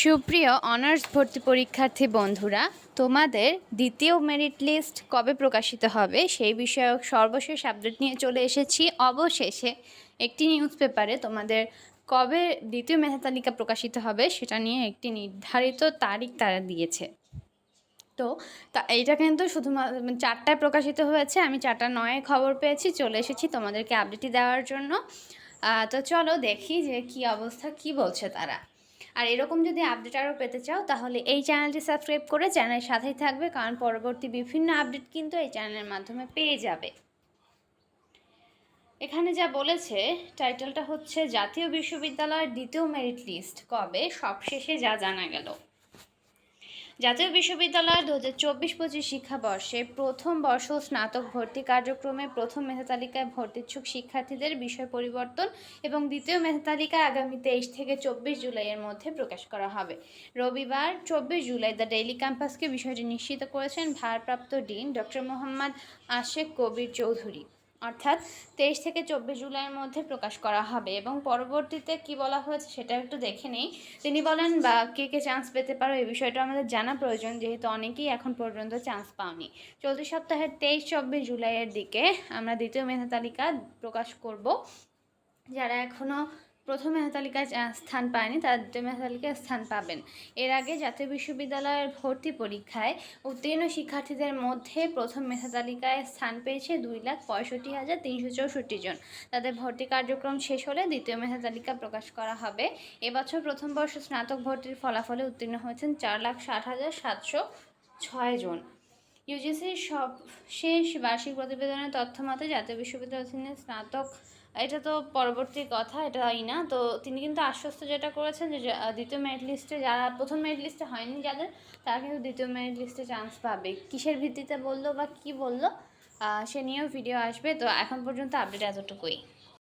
সুপ্রিয় অনার্স ভর্তি পরীক্ষার্থী বন্ধুরা, তোমাদের দ্বিতীয় মেরিট লিস্ট কবে প্রকাশিত হবে সেই বিষয়ক সর্বশেষ আপডেট নিয়ে চলে এসেছি। অবশেষে একটি নিউজ পেপারে তোমাদের কবে দ্বিতীয় মেধা তালিকা প্রকাশিত হবে সেটা নিয়ে একটি নির্ধারিত তারিখ তারা দিয়েছে। তো তা এইটা কিন্তু শুধুমাত্র চারটায় প্রকাশিত হয়েছে, আমি চারটা নয়ে খবর পেয়েছি, চলে এসেছি তোমাদেরকে আপডেটই দেওয়ার জন্য। তো চলো দেখি যে কি অবস্থা, কি বলছে তারা। আর এরকম যদি আপডেট আরও পেতে চাও, তাহলে এই চ্যানেলটি সাবস্ক্রাইব করে চ্যানেলের সাথেই থাকবে, কারণ পরবর্তী বিভিন্ন আপডেট কিন্তু এই চ্যানেলের মাধ্যমে পেয়ে যাবে। এখানে যা বলেছে, টাইটেলটা হচ্ছে, জাতীয় বিশ্ববিদ্যালয়ের দ্বিতীয় মেরিট লিস্ট কবে? সবশেষে যা জানা গেল। জাতীয় বিশ্ববিদ্যালয়ের দু হাজার চব্বিশ পঁচিশ শিক্ষাবর্ষে প্রথম বর্ষ স্নাতক ভর্তি কার্যক্রমে প্রথম মেধা তালিকায় ভর্তিচ্ছুক শিক্ষার্থীদের বিষয় পরিবর্তন এবং দ্বিতীয় মেধা তালিকা আগামী তেইশ থেকে চব্বিশ জুলাইয়ের মধ্যে প্রকাশ করা হবে। রবিবার, চব্বিশ জুলাই দ্য ডেইলি ক্যাম্পাসকে বিষয়টি নিশ্চিত করেছেন ভারপ্রাপ্ত ডিন ডক্টর মোহাম্মদ আশেক কবির চৌধুরী। অর্থাৎ তেইশ থেকে চব্বিশ জুলাইয়ের মধ্যে প্রকাশ করা হবে এবং পরবর্তীতে কি বলা হয়েছে সেটা একটু দেখে নেই। তিনি বলেন, বা কে কে চান্স পেতে পারো এই বিষয়টা আমাদের জানা প্রয়োজন, যেহেতু অনেকেই এখন পর্যন্ত চান্স পাওনি। চলতি সপ্তাহের তেইশ, চব্বিশ জুলাইয়ের দিকে আমরা দ্বিতীয় মেধা তালিকা প্রকাশ করব। যারা এখনও প্রথম মেধা তালিকায় স্থান পায়নি, তারা দ্বিতীয় মেধা তালিকায় স্থান পাবেন। এর আগে জাতীয় বিশ্ববিদ্যালয়ের ভর্তি পরীক্ষায় উত্তীর্ণ শিক্ষার্থীদের মধ্যে প্রথম মেধা তালিকায় স্থান পেয়েছে দুই লাখ পঁয়ষট্টি হাজার তিনশো চৌষট্টি জন। তাদের ভর্তি কার্যক্রম শেষ হলে দ্বিতীয় মেধা তালিকা প্রকাশ করা হবে। এবছর প্রথম বর্ষ স্নাতক ভর্তির ফলাফলে উত্তীর্ণ হয়েছেন চার লাখ ষাট হাজার সাতশো ছয় জন। ইউজিসির সব শেষ বার্ষিক প্রতিবেদনের তথ্য মতে জাতীয় বিশ্ববিদ্যালয় অধীনে স্নাতক, এটা তো পরবর্তী কথা এটাই না। তো তিনি কিন্তু আশ্বস্ত যেটা করেছেন যে দ্বিতীয় মেরিট লিস্টে যারা, প্রথম মেরিট লিস্টে হয়নি যাদের, তারা কিন্তু দ্বিতীয় মেরিট লিস্টে চান্স পাবে। কিসের ভিত্তিতে বলল বা কি বলল সে নিয়েও ভিডিও আসবে। তো এখন পর্যন্ত আপডেট এতটুকুই।